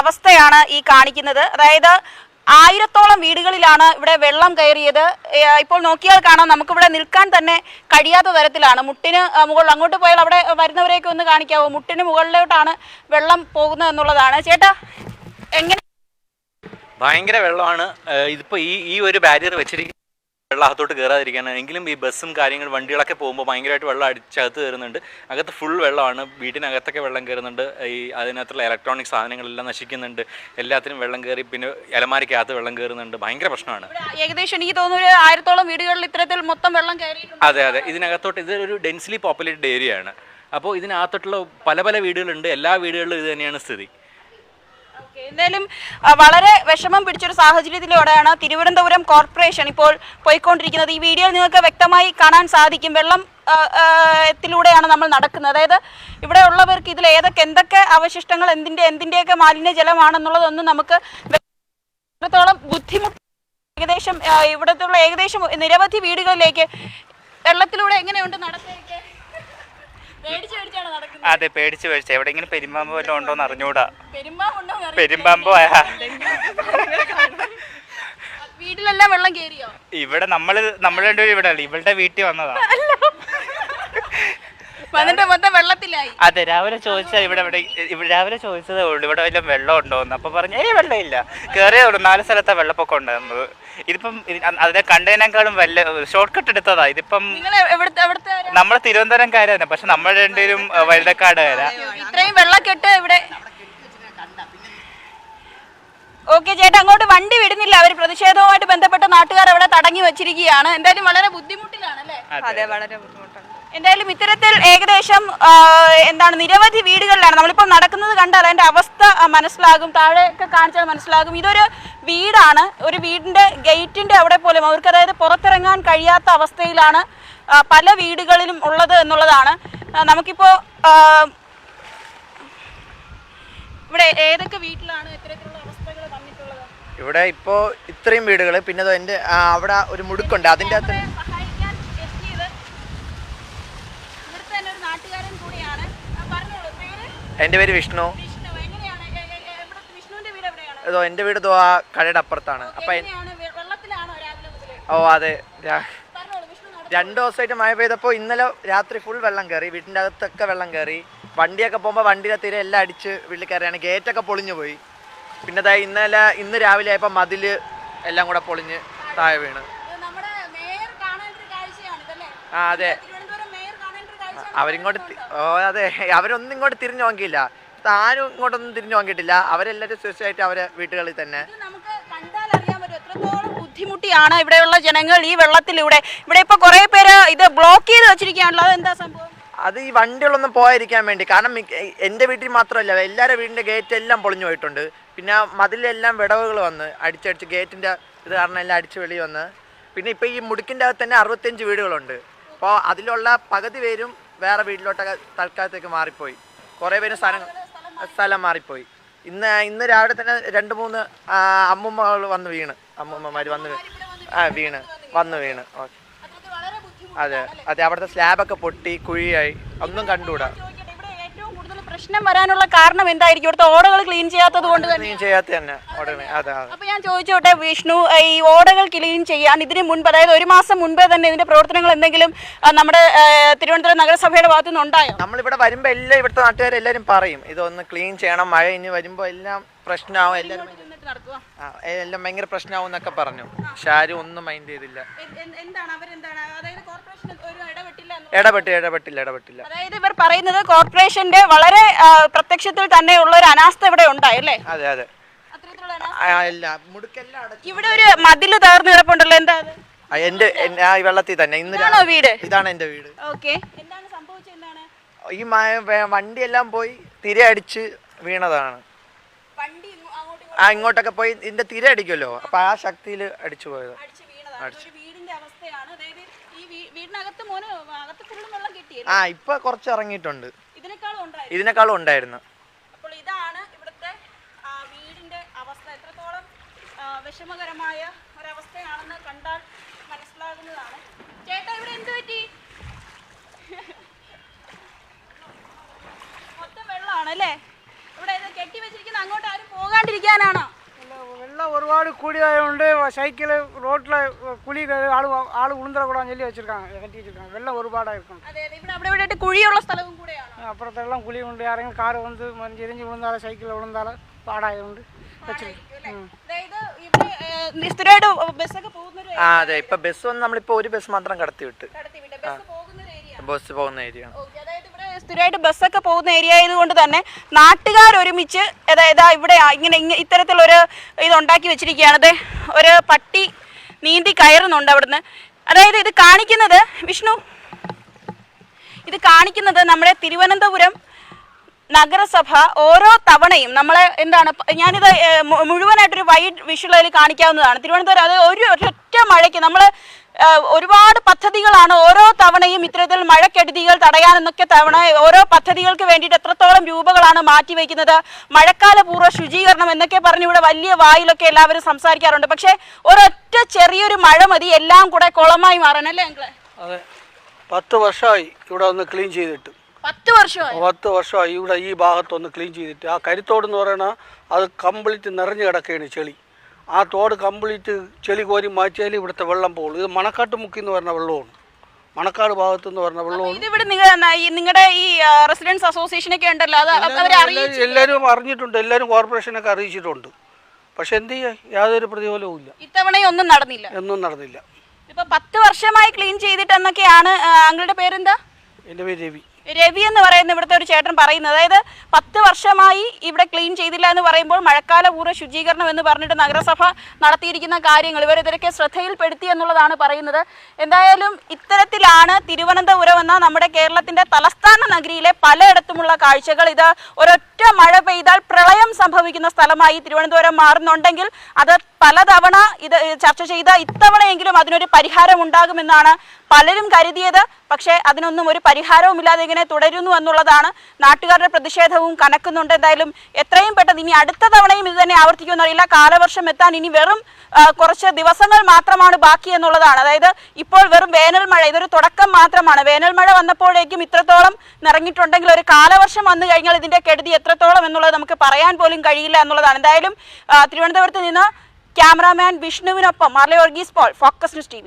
അവസ്ഥയാണ് ഈ കാണിക്കുന്നത്. അതായത് ആയിരത്തോളം വീടുകളിലാണ് ഇവിടെ വെള്ളം കയറിയത്. ഇപ്പോൾ നോക്കിയാൽ കാണാം നമുക്കിവിടെ നിൽക്കാൻ തന്നെ കഴിയാത്ത തരത്തിലാണ്. മുട്ടിന് മുകളിൽ അങ്ങോട്ട് പോയാൽ അവിടെ വരുന്നവരെയൊക്കെ ഒന്ന് കാണിക്കാവോ? മുട്ടിന് മുകളിലോട്ടാണ് വെള്ളം പോകുന്നത് എന്നുള്ളതാണ്. ചേട്ടാ എങ്ങനെ ഭയങ്കര വെള്ളമാണ്. ഇതിപ്പോ ഈ ഈ ഒരു ബാരിയർ വെച്ചിരിക്കുന്ന വെള്ളം അകത്തോട്ട് കയറാതിരിക്കാനാണ് എങ്കിലും ഈ ബസ്സും കാര്യങ്ങൾ വണ്ടികളൊക്കെ പോകുമ്പോൾ ഭയങ്കരമായിട്ട് വെള്ളം അടിച്ചകത്ത് കയറുന്നുണ്ട്. അകത്ത് ഫുൾ വെള്ളമാണ്. വീട്ടിനകത്തൊക്കെ വെള്ളം കയറുന്നുണ്ട്. ഈ അതിനകത്തുള്ള ഇലക്ട്രോണിക് സാധനങ്ങളെല്ലാം നശിക്കുന്നുണ്ട്. എല്ലാത്തിനും വെള്ളം കയറി പിന്നെ ഇലമാരിക്കകത്ത് വെള്ളം കയറുന്നുണ്ട് ഭയങ്കര പ്രശ്നമാണ്. ഏകദേശം എനിക്ക് തോന്നുന്നു ഒരു ആയിരത്തോളം വീടുകളിൽ ഇത്തരത്തിൽ മൊത്തം വെള്ളം കയറി അതെ അതെ. ഇതിനകത്തോട്ട് ഇത് ഒരു ഡെൻസ്ലി പോപ്പുലേറ്റഡ് ഏരിയ ആണ്. അപ്പോൾ ഇതിനകത്തോട്ടുള്ള പല പല വീടുകളുണ്ട്. എല്ലാ വീടുകളിലും ഇത് തന്നെയാണ് സ്ഥിതി. എന്തായാലും വളരെ വിഷമം പിടിച്ചൊരു സാഹചര്യത്തിലൂടെയാണ് തിരുവനന്തപുരം കോർപ്പറേഷൻ ഇപ്പോൾ പോയിക്കൊണ്ടിരിക്കുന്നത്. ഈ വീഡിയോ നിങ്ങൾക്ക് വ്യക്തമായി കാണാൻ സാധിക്കും. വെള്ളം ത്തിലൂടെയാണ് നമ്മൾ നടക്കുന്നത്. അതായത് ഇവിടെ ഉള്ളവർക്ക് ഇതിൽ ഏതൊക്കെ എന്തൊക്കെ അവശിഷ്ടങ്ങൾ എന്തിന്റെ എന്തിന്റെയൊക്കെ മാലിന്യജലമാണെന്നുള്ളതൊന്നും നമുക്ക് എത്രത്തോളം ബുദ്ധിമുട്ട് ഏകദേശം ഇവിടത്തുള്ള ഏകദേശം നിരവധി വീടുകളിലേക്ക് വെള്ളത്തിലൂടെ എങ്ങനെയുണ്ട് നടക്കുന്നത് അതെ പേടിച്ച് പേടിച്ച്. എവിടെങ്കിലും പെരുമ്പാമ്പ് വല്ലതും ഉണ്ടോന്ന് അറിഞ്ഞൂടാ. പെരുമ്പാമ്പ് എന്ന് അറിയില്ല. പെരുമ്പാമ്പോ വീട്ടിലെല്ലാം വെള്ളം കയറിയോ? ഇവിടെ നമ്മൾ നമ്മൾ രണ്ടുപേരും ഇവിടെ അല്ല. ഇവളുടെ വീട്ടിൽ വന്നതാ. വന്നിട്ട് മൊത്തം വെള്ളത്തിലായി. അതെ രാവിലെ ചോദിച്ചാൽ ഇവിടെ ഇവിടെ ഇവിടെ രാവിലെ ചോദിച്ചതേ ഉള്ളൂ. ഇവിടെ വല്ല വെള്ളം ഉണ്ടോ എന്ന്. അപ്പൊ പറഞ്ഞു ഏ വെള്ളം ഇല്ല കയറിയേ ഉള്ളൂ. നാല് സ്ഥലത്തെ വെള്ളപ്പൊക്കം ഉണ്ടായിരുന്നത്. ഇതിപ്പം ഇത് അതിനെ കണ്ടതിനേക്കാളും വല്ല ഷോർട്ട് കട്ട് എടുത്തതാ. ഇതിപ്പം? നമ്മൾ തിരുവനന്തപുരംകാരാണ് പക്ഷെ നമ്മൾ രണ്ടുപേരും വലുതക്കാടുകാരാ ഇത്രയും വെള്ളക്കെട്ട് ഇവിടെ. ഓക്കെ ചേട്ടാ അങ്ങോട്ട് വണ്ടി വിടുന്നില്ല. അവർ പ്രതിഷേധവുമായിട്ട് ബന്ധപ്പെട്ട നാട്ടുകാർ അവിടെ തടങ്ങി വെച്ചിരിക്കുകയാണ്. എന്തായാലും വളരെ ബുദ്ധിമുട്ടിലാണ് അല്ലേ അതെ. വളരെ ബുദ്ധിമുട്ടുണ്ട് എന്തായാലും ഇത്തരത്തിൽ ഏകദേശം എന്താണ് നിരവധി വീടുകളിലാണ് നമ്മളിപ്പോൾ നടക്കുന്നത് കണ്ടാൽ അതിന്റെ അവസ്ഥ മനസ്സിലാകും താഴെയൊക്കെ കാണിച്ചാൽ മനസ്സിലാകും. ഇതൊരു വീടാണ്. ഒരു വീടിന്റെ ഗേറ്റിന്റെ അവിടെ പോലും അവർക്ക് അതായത് പുറത്തിറങ്ങാൻ കഴിയാത്ത അവസ്ഥയിലാണ് പല വീടുകളിലും ഉള്ളത് എന്നുള്ളതാണ്. നമുക്കിപ്പോൾ ഇവിടെ ഏതൊക്കെ വീട്ടിലാണ് ഇത്തരത്തിലുള്ള അവസ്ഥകൾ ഇവിടെ ഇപ്പോൾ ഇത്രയും വീടുകൾ പിന്നെ എന്റെ അവിടെ ഒരു മുടുക്കുണ്ട് അതിന്റെ അകത്ത് നമ്മളെ സഹായിക്കാൻ എത്തിയത് ഇവിടുത്തെ തന്നെ ഒരു നാട്ടുകാരൻ കൂടിയാണ് ആ, പറഞ്ഞോളൂ പേര് എന്റെ പേര് വിഷ്ണു. ഇതോ എന്റെ വീട് ദോ ആ കടയുടെ അപ്പുറത്താണ്. അപ്പം ഓ അതെ. രണ്ട് ദിവസമായിട്ട് മഴ പെയ്തപ്പോൾ ഇന്നലെ രാത്രി ഫുൾ വെള്ളം കയറി വീട്ടിന്റെ അകത്തൊക്കെ വെള്ളം കയറി വണ്ടിയൊക്കെ പോകുമ്പോൾ വണ്ടിയുടെ തീരെ എല്ലാം അടിച്ച് വീട്ടിൽ കയറിയാണ്. ഗേറ്റൊക്കെ പൊളിഞ്ഞു പോയി. പിന്നെ അതായത് ഇന്നലെ ഇന്ന് രാവിലെ ആയപ്പോൾ മതിൽ എല്ലാം കൂടെ പൊളിഞ്ഞ് താഴെ വീണ്. ആ അതെ തിരുവനന്തപുരം മേയർ കാണേണ്ട ഒരു കാഴ്ചയാണ് അവരിങ്ങോട്ട് ഓ അതെ. അവരൊന്നും ഇങ്ങോട്ട് തിരിഞ്ഞു നോക്കിയില്ല. താനും ഇങ്ങോട്ടൊന്നും തിരിഞ്ഞു നോക്കിയിട്ടില്ല. അവരെല്ലാവരും സുരക്ഷയായിട്ട് അവരെ വീട്ടുകളിൽ തന്നെ. ബുദ്ധിമുട്ടിയാണ് ഇവിടെയുള്ള ജനങ്ങൾ ഈ വെള്ളത്തിലൂടെ. ഇവിടെ ഇപ്പൊ കുറെ പേര് ഇത് ബ്ലോക്ക് ചെയ്ത് വെച്ചിരിക്കുകയാണല്ലോ. അതെന്താ സംഭവം? അത് ഈ വണ്ടികളൊന്നും പോയിരിക്കാൻ വേണ്ടി. കാരണം എന്റെ എന്റെ വീട്ടിൽ മാത്രമല്ല എല്ലാരുടെ വീടിന്റെ ഗേറ്റ് എല്ലാം പൊളിഞ്ഞു പോയിട്ടുണ്ട്. പിന്നെ മതിലെല്ലാം വിടവുകൾ വന്ന് അടിച്ചടിച്ച് ഗേറ്റിന്റെ ഇത് കാരണം എല്ലാം അടിച്ച് വെളി വന്ന്. പിന്നെ ഇപ്പോൾ ഈ മുടുക്കിന്റെ അകത്ത് തന്നെ അറുപത്തഞ്ച് വീടുകളുണ്ട്. അപ്പോൾ അതിലുള്ള പകുതി പേരും വേറെ വീട്ടിലോട്ടൊക്കെ തൽക്കാലത്തേക്ക് മാറിപ്പോയി. കുറേ പേര് സ്ഥലം സ്ഥലം മാറിപ്പോയി. ഇന്ന് ഇന്ന് രാവിലെ തന്നെ രണ്ട് മൂന്ന് അമ്മുമ്മകൾ വന്ന് വീണ്. അമ്മുമ്മമാർ വന്ന് ആ വീണ്. വന്ന് വീണ്. ഓക്കെ. അതെ അതെ. അവിടുത്തെ സ്ലാബൊക്കെ പൊട്ടി കുഴിയായി. ഒന്നും കണ്ടുകൂടാ? പ്രശ്നം വരാനുള്ള കാരണം എന്തായിരിക്കും? ഇവിടുത്തെ ഓടകൾ ക്ലീൻ ചെയ്യാത്തത് കൊണ്ട് തന്നെ. ചെയ്യാത്ത തന്നെ ഉടനെ അതെ. അതെ അപ്പൊ ഞാൻ ചോദിച്ചോട്ടെ വിഷ്ണു ഈ ഓടകൾ ക്ലീൻ ചെയ്യാൻ ഇതിന് മുൻപ് അതായത് ഒരു മാസം മുൻപേ തന്നെ ഇതിന്റെ പ്രവർത്തനങ്ങൾ എന്തെങ്കിലും ആ, നമ്മുടെ ആ, തിരുവനന്തപുരം നഗരസഭയുടെ ഭാഗത്തു നിന്ന് ഉണ്ടായോ? നമ്മളിവിടെ വരുമ്പോ എല്ലാം ഇവിടുത്തെ നാട്ടുകാരെല്ലാരും പറയും ഇതൊന്ന് ക്ലീൻ ചെയ്യണം മഴ ഇനി വരുമ്പോ എല്ലാം പ്രശ്നമാവും ആ, എല്ലാം ഭയങ്കര പ്രശ്നമാവും എന്നൊക്കെ പറഞ്ഞു. ആരും ഒന്നും മൈൻഡ് ചെയ്തില്ല. ഇടപെട്ടില്ല ഇടപെട്ടില്ല ഇടപെട്ടില്ല അതായത് ഇവർ പറയുന്നത് കോർപ്പറേഷന്റെ വളരെ പ്രത്യക്ഷത്തിൽ തന്നെ ഉള്ള ഒരു അനാസ്ഥ ഇവിടെ ഉണ്ടായി അല്ലേ? അതെ അതെ. ഇവിടെ ഒരു മതിൽ തകർന്നു കിടപ്പുണ്ടല്ലോ എന്താ എന്റെ വെള്ളത്തിൽ തന്നെ. ഇന്ന് വീട്? ഇതാണ് എന്റെ വീട്. ഓക്കെ. ഈ വണ്ടി എല്ലാം വണ്ടിയെല്ലാം പോയി തിരയടിച്ച് വീണതാണ് വണ്ടി ഇങ്ങോ- അങ്ങോട്ടും ഇങ്ങോട്ടും ആ ഇങ്ങോട്ടൊക്കെ പോയി ഇതിന്റെ തിര അടിക്കുമല്ലോ. അപ്പൊ ആ ശക്തിയിൽ അടിച്ചു പോയത്. അടിച്ച് വീണതാണ്. ഒരു വീടിന്റെ അവസ്ഥയാണ്. അതായത് ഈ വീ- വീടിനകത്ത് മോന് അകത്ത് ഫുള്ളും വെള്ളം കിട്ടിയല്ലേ? ആ ഇപ്പൊ കുറച്ച് ഇറങ്ങിയിട്ടുണ്ട്. ഇതിനേക്കാളും ഉണ്ടായി ഇതിനേക്കാളും ഉണ്ടായിരുന്നു. അപ്പോൾ ഇതാണ് ഇവിടുത്തെ ആ, വീടിന്റെ അവസ്ഥ. എത്രത്തോളം ആ, വിഷമകരമായ ഒരവസ്ഥയാണെന്ന് കണ്ടാൽ മനസ്സിലാകുന്നതാണ്. ചേട്ടാ ഇവിടെ എന്ത് പറ്റി? മൊത്തം വെള്ളമാണ് അല്ലേ വെച്ചിരിക്കുന്നത് അങ്ങോട്ട് ആരും പോകാണ്ടിരിക്കാനാണോ? വെള്ളം ഒരുപാട് കൂടിയതായതുകൊണ്ട് സൈക്കിൾ റോട്ടിൽ കുളി ആൾ ആൾ ഉളുന്തറകൂടാൻ ചൊല്ലി വെച്ചിരിക്കാം വെള്ളം ഒരുപാടായിരിക്കും കുഴിയുള്ള സ്ഥലവും കൂടെയാണ്? അപ്പുറത്തെ വെള്ളം കുളിയുണ്ട് ആരെങ്കിലും കാറ് വന്ന് മഞ്ചെരിഞ്ഞ് ഉളുന്താളെ സൈക്കിൾ ഉളുന്താളെ പാടായതുകൊണ്ട് അതെ. ഇപ്പൊ ബസ് വന്ന് നമ്മളിപ്പോ ഒരു ബസ് മാത്രം കടത്തി വിട്ട് ബസ് പോകുന്ന ഏരിയ അതായത് സ്ഥിരമായിട്ട് ബസ്സൊക്കെ പോകുന്ന ഏരിയ ആയതുകൊണ്ട് തന്നെ നാട്ടുകാർ ഒരുമിച്ച് അതായത് ഇവിടെ ഇങ്ങനെ ഇങ്ങനെ ഇങ്ങ- ഇത്തരത്തിലൊരു ഇത് ഉണ്ടാക്കി വെച്ചിരിക്കുകയാണ് ഒരു പട്ടി നീന്തി കയറുന്നുണ്ട് അവിടുന്ന്. അതായത് ഇത് കാണിക്കുന്നത് വിഷ്ണു ഇത് കാണിക്കുന്നത് നമ്മുടെ തിരുവനന്തപുരം നഗരസഭ ഓരോ തവണയും നമ്മളെ എന്താണ് ഞാനിത് മുഴുവനായിട്ടൊരു വൈഡ് വിഷ്വലിൽ കാണിക്കാവുന്നതാണ്. തിരുവനന്തപുരം അത് ഒരു ഒറ്റ മഴയ്ക്ക് നമ്മൾ ഒരുപാട് പദ്ധതികളാണ് ഓരോ തവണയും ഇത്തരത്തിൽ മഴക്കെടുതികൾ തടയാനെന്നൊക്കെ തവണ ഓരോ പദ്ധതികൾക്ക് വേണ്ടിയിട്ട് എത്രത്തോളം രൂപകളാണ് മാറ്റിവെക്കുന്നത്? മഴക്കാല പൂർവ ശുചീകരണം എന്നൊക്കെ പറഞ്ഞ് ഇവിടെ വലിയ വായിലൊക്കെ എല്ലാവരും സംസാരിക്കാറുണ്ട്. പക്ഷേ ഒരൊറ്റ ചെറിയൊരു മഴ മതി എല്ലാം കൂടെ കുളമായി മാറാനല്ലേ ഞങ്ങൾ അതെ. പത്ത് വർഷമായി ഇവിടെ ഒന്ന് ക്ലീൻ ചെയ്തിട്ട്. പത്ത് വർഷമായി? പത്ത് വർഷമായി ഇവിടെ ഈ ഭാഗത്തൊന്ന് ക്ലീൻ ചെയ്തിട്ട്. ആ കരിത്തോട് എന്ന് പറയണ അത് കംപ്ലീറ്റ് നിറഞ്ഞു കിടക്കുകയാണ് ചെളി. ആ തോട് കംപ്ലീറ്റ് ചെളി കോരി മാറ്റിയാൽ ഇവിടുത്തെ വെള്ളം പോകുള്ളൂ ഇത് മണക്കാട്ട് മുക്കി എന്ന് പറഞ്ഞ വെള്ളമാണ്. മണക്കാട് ഭാഗത്ത് എന്ന് പറഞ്ഞ വെള്ളമാണ് ഇത് ഇവിടെ നിങ്ങളുടെ ഈ റെസിഡൻസ് അസോസിയേഷനൊക്കെ ഉണ്ടല്ലോ അത് അവരെ അറിയിച്ചു എല്ലാവരും- അറിഞ്ഞിട്ടുണ്ട് എല്ലാവരും കോർപ്പറേഷനൊക്കെ അറിയിച്ചിട്ടുണ്ട്. പക്ഷെ എന്ത് ചെയ്യാൻ യാതൊരു പ്രതിഫലവും ഇല്ല. ഇത്തവണയൊന്നും നടന്നില്ല. ഒന്നും നടന്നില്ല. ഇപ്പൊ പത്ത് വർഷമായി ക്ലീൻ ചെയ്തിട്ട് എന്നൊക്കെയാണ് ആ, പേരെന്താ? എന്റെ പേര് രവി. രവി എന്ന് പറയുന്ന ഇവിടുത്തെ ഒരു ചേട്ടൻ പറയുന്നത് അതായത് പത്ത് വർഷമായി ഇവിടെ ക്ലീൻ ചെയ്തില്ല എന്ന് പറയുമ്പോൾ മഴക്കാല പൂർവ ശുചീകരണം എന്ന് പറഞ്ഞിട്ട് നഗരസഭ നടത്തിയിരിക്കുന്ന കാര്യങ്ങൾ ഇവർ ഇതിലൊക്കെ ശ്രദ്ധയിൽപ്പെടുത്തി എന്നുള്ളതാണ് പറയുന്നത്. എന്തായാലും ഇത്തരത്തിലാണ് തിരുവനന്തപുരം എന്ന നമ്മുടെ കേരളത്തിന്റെ തലസ്ഥാന നഗരിയിലെ പലയിടത്തുമുള്ള കാഴ്ചകൾ. ഇത് ഒരൊറ്റ മഴ പെയ്താൽ പ്രളയം സംഭവിക്കുന്ന സ്ഥലമായി തിരുവനന്തപുരം മാറുന്നുണ്ടെങ്കിൽ അത് പലതവണ ഇത് ചർച്ച ചെയ്ത ഇത്തവണയെങ്കിലും അതിനൊരു പരിഹാരം ഉണ്ടാകുമെന്നാണ് പലരും കരുതിയത്. പക്ഷേ അതിനൊന്നും ഒരു പരിഹാരവും ഇല്ലാതെ ഇങ്ങനെ തുടരുന്നു എന്നുള്ളതാണ് നാട്ടുകാരുടെ പ്രതിഷേധവും കനക്കുന്നുണ്ട്. എന്തായാലും എത്രയും പെട്ടെന്ന് ഇനി അടുത്ത തവണയും ഇത് തന്നെ ആവർത്തിക്കുമെന്നറിയില്ല. കാലവർഷം എത്താൻ ഇനി വെറും കുറച്ച് ദിവസങ്ങൾ മാത്രമാണ് ബാക്കി എന്നുള്ളതാണ്. അതായത് ഇപ്പോൾ വെറും വേനൽ മഴ ഇതൊരു തുടക്കം മാത്രമാണ്. വേനൽ മഴ വന്നപ്പോഴേക്കും ഇത്രത്തോളം നിറഞ്ഞിട്ടുണ്ടെങ്കിൽ ഒരു കാലവർഷം വന്നു കഴിഞ്ഞാൽ ഇതിന്റെ കെടുതി എത്രത്തോളം എന്നുള്ളത് നമുക്ക് പറയാൻ പോലും കഴിയില്ല എന്നുള്ളതാണ്. എന്തായാലും തിരുവനന്തപുരത്ത് നിന്ന് cameraman വിഷ്ണുവിനൊപ്പം Marli Varghese Paul focus news T